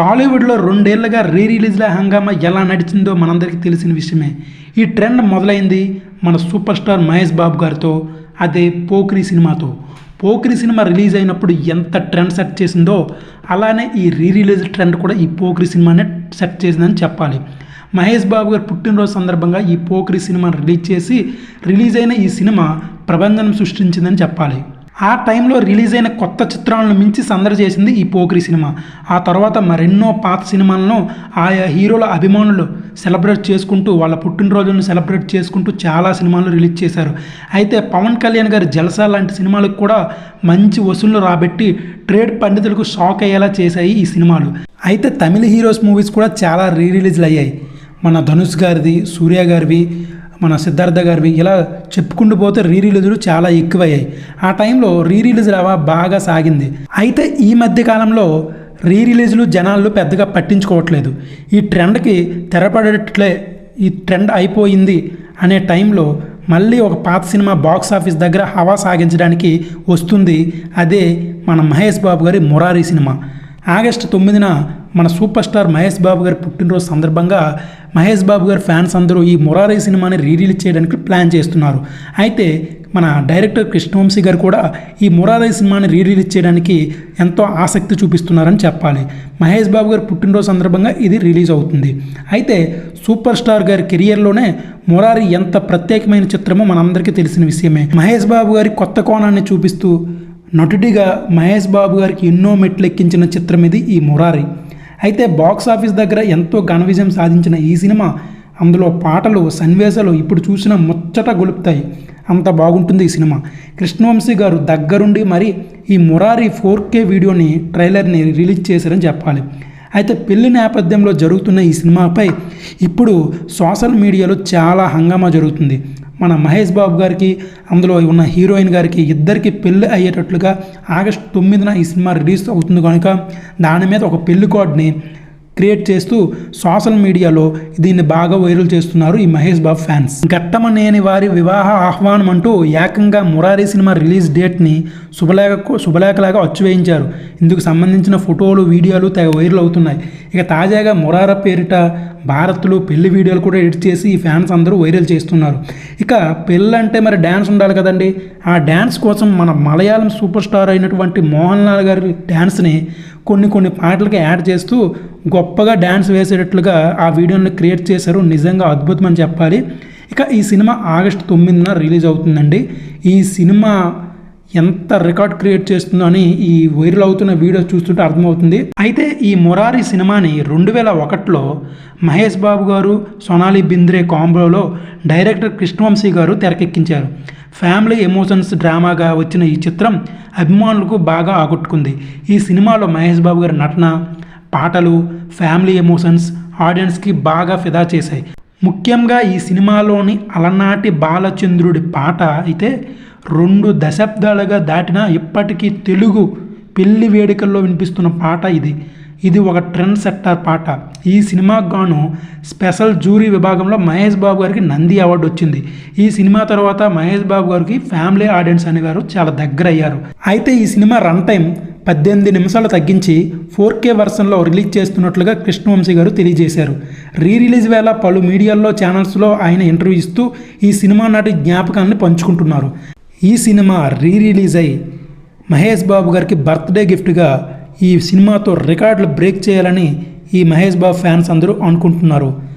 టాలీవుడ్లో రెండేళ్ళుగా రీ రిలీజ్ల హంగామా ఎలా నడిచిందో మనందరికీ తెలిసిన విషయమే. ఈ ట్రెండ్ మొదలైంది మన సూపర్ స్టార్ మహేష్ బాబు గారితో అదే పోక్రీ సినిమాతో. పోక్రీ సినిమా రిలీజ్ అయినప్పుడు ఎంత ట్రెండ్ సెట్ చేసిందో అలానే ఈ రీ రిలీజ్ ట్రెండ్ కూడా ఈ పోక్రీ సినిమానే సెట్ చేసిందని చెప్పాలి. మహేష్ బాబు గారు పుట్టినరోజు సందర్భంగా ఈ పోక్రీ సినిమాను రిలీజ్ చేసి రిలీజ్ అయిన ఈ సినిమా ప్రబంధనం సృష్టించిందని చెప్పాలి. ఆ టైంలో రిలీజ్ అయిన కొత్త చిత్రాలను మించి సందడి చేసింది ఈ పోక్రీ సినిమా. ఆ తర్వాత మరెన్నో పాత సినిమాలను ఆయా హీరోల అభిమానులు సెలబ్రేట్ చేసుకుంటూ వాళ్ళ పుట్టినరోజులను సెలబ్రేట్ చేసుకుంటూ చాలా సినిమాలు రిలీజ్ చేశారు. అయితే పవన్ కళ్యాణ్ గారి జలసా లాంటి సినిమాలకు కూడా మంచి వసూళ్ళు రాబట్టి ట్రేడ్ పండితులకు షాక్ అయ్యేలా చేశాయి ఈ సినిమాలు. అయితే తమిళ హీరోస్ మూవీస్ కూడా చాలా రీ రిలీజ్లు అయ్యాయి. మన ధనుష్ గారిది సూర్య గారివి మన సిద్ధార్థ గారివి ఇలా చెప్పుకుంటూ పోతే రీ రిలీజులు చాలా ఎక్కువయ్యాయి. ఆ టైంలో రీ రిలీజ్ రవా బాగా సాగింది. అయితే ఈ మధ్య కాలంలో రీ జనాలు పెద్దగా పట్టించుకోవట్లేదు. ఈ ట్రెండ్కి తెరపడట్లే ఈ ట్రెండ్ అయిపోయింది అనే టైంలో మళ్ళీ ఒక పాత సినిమా బాక్స్ ఆఫీస్ దగ్గర హవా సాగించడానికి వస్తుంది. అదే మన మహేష్ బాబు గారి మురారి సినిమా. ఆగస్టు తొమ్మిదిన మన సూపర్ స్టార్ మహేష్ బాబు గారి పుట్టినరోజు సందర్భంగా మహేష్ బాబు గారి ఫ్యాన్స్ అందరూ ఈ మొరారీ సినిమాని రీరిలీజ్ చేయడానికి ప్లాన్ చేస్తున్నారు. అయితే మన డైరెక్టర్ కృష్ణవంశీ గారు కూడా ఈ మొరారీ సినిమాని రీరిలీజ్ చేయడానికి ఎంతో ఆసక్తి చూపిస్తున్నారని చెప్పాలి. మహేష్ బాబు గారి పుట్టినరోజు సందర్భంగా ఇది రిలీజ్ అవుతుంది. అయితే సూపర్ స్టార్ గారి కెరియర్లోనే మొరారి ఎంత ప్రత్యేకమైన చిత్రమో మనందరికీ తెలిసిన విషయమే. మహేష్ బాబు గారి కొత్త కోణాన్ని చూపిస్తూ నటుడిగా మహేష్ బాబు గారికి ఎన్నో మెట్లు ఎక్కించిన చిత్రం ఇది ఈ మురారి. అయితే బాక్స్ ఆఫీస్ దగ్గర ఎంతో ఘన విజయం సాధించిన ఈ సినిమా అందులో పాటలు సన్నివేశాలు ఇప్పుడు చూసిన ముచ్చట గొలుపుతాయి. అంత బాగుంటుంది ఈ సినిమా. కృష్ణవంశీ గారు దగ్గరుండి మరి ఈ మురారి ఫోర్ కే వీడియోని ట్రైలర్ని రిలీజ్ చేశారని చెప్పాలి. అయితే పెళ్ళి నేపథ్యంలో జరుగుతున్న ఈ సినిమాపై ఇప్పుడు సోషల్ మీడియాలో చాలా హంగామా జరుగుతుంది. మన మహేష్ బాబు గారికి అందులో ఉన్న హీరోయిన్ గారికి ఇద్దరికి పెళ్ళి అయ్యేటట్లుగా ఆగస్టు తొమ్మిదిన ఈ సినిమా రిలీజ్ అవుతుంది కనుక దాని మీద ఒక పెళ్ళి కార్డ్ని క్రియేట్ చేస్తూ సోషల్ మీడియాలో దీన్ని బాగా వైరల్ చేస్తున్నారు ఈ మహేష్ బాబు ఫ్యాన్స్. ఘట్టమనేని వారి వివాహ ఆహ్వానం అంటూ ఏకంగా మురారి సినిమా రిలీజ్ డేట్ని శుభలేఖ శుభలేఖలాగా అచ్చువేయించారు. ఇందుకు సంబంధించిన ఫోటోలు వీడియోలు తెగ వైరల్ అవుతున్నాయి. ఇక తాజాగా మురార పేరిట భారత్లో పెళ్ళి వీడియోలు కూడా ఎడిట్ చేసి ఈ ఫ్యాన్స్ అందరూ వైరల్ చేస్తున్నారు. ఇక పెళ్ళి అంటే మరి డ్యాన్స్ ఉండాలి కదండి. ఆ డ్యాన్స్ కోసం మన మలయాళం సూపర్ స్టార్ అయినటువంటి మోహన్ లాల్ గారి డ్యాన్స్ని కొన్ని కొన్ని పాటలకి యాడ్ చేస్తూ గొప్పగా డ్యాన్స్ వేసేటట్లుగా ఆ వీడియోని క్రియేట్ చేశారు. నిజంగా అద్భుతం అని చెప్పాలి. ఇక ఈ సినిమా ఆగస్టు తొమ్మిదిన రిలీజ్ అవుతుందండి. ఈ సినిమా ఎంత రికార్డ్ క్రియేట్ చేస్తుందో అని ఈ వైరల్ అవుతున్న వీడియో చూస్తుంటే అర్థమవుతుంది. అయితే ఈ మొరారి సినిమాని రెండు వేల ఒకటిలో మహేష్ బాబు గారు సొనాలి బింద్రే కాంబోలో డైరెక్టర్ కృష్ణవంశీ గారు తెరకెక్కించారు. ఫ్యామిలీ ఎమోషన్స్ డ్రామాగా వచ్చిన ఈ చిత్రం అభిమానులకు బాగా ఆకట్టుకుంది. ఈ సినిమాలో మహేష్ బాబు గారి నటన పాటలు ఫ్యామిలీ ఎమోషన్స్ ఆడియన్స్కి బాగా ఫిదా చేశాయి. ముఖ్యంగా ఈ సినిమాలోని అలనాటి బాలచంద్రుడి పాట అయితే రెండు దశాబ్దాలుగా దాటిన ఇప్పటికీ తెలుగు పెళ్ళి వేడుకల్లో వినిపిస్తున్న పాట ఇది. ఇది ఒక ట్రెండ్ సెట్టర్ పాట. ఈ సినిమాకు గాను స్పెషల్ జూరీ విభాగంలో మహేష్ బాబు గారికి నంది అవార్డు వచ్చింది. ఈ సినిమా తర్వాత మహేష్ బాబు గారికి ఫ్యామిలీ ఆడియన్స్ అనేవారు గారు చాలా దగ్గర అయ్యారు. అయితే ఈ సినిమా రన్ టైం పద్దెనిమిది నిమిషాలు తగ్గించి ఫోర్ కే వర్షన్లో రిలీజ్ చేస్తున్నట్లుగా కృష్ణవంశీ గారు తెలియజేశారు. రీ రిలీజ్ వేళ పలు మీడియాల్లో ఛానల్స్లో ఆయన ఇంటర్వ్యూ ఇస్తూ ఈ సినిమా నాటి జ్ఞాపకాన్ని పంచుకుంటున్నారు. ఈ సినిమా రీ రిలీజ్ అయి మహేష్ బాబు గారికి బర్త్డే గిఫ్ట్గా ఈ సినిమాతో రికార్డులు బ్రేక్ చేయాలని ఈ మహేష్ బాబు ఫ్యాన్స్ అందరూ అనుకుంటున్నారు.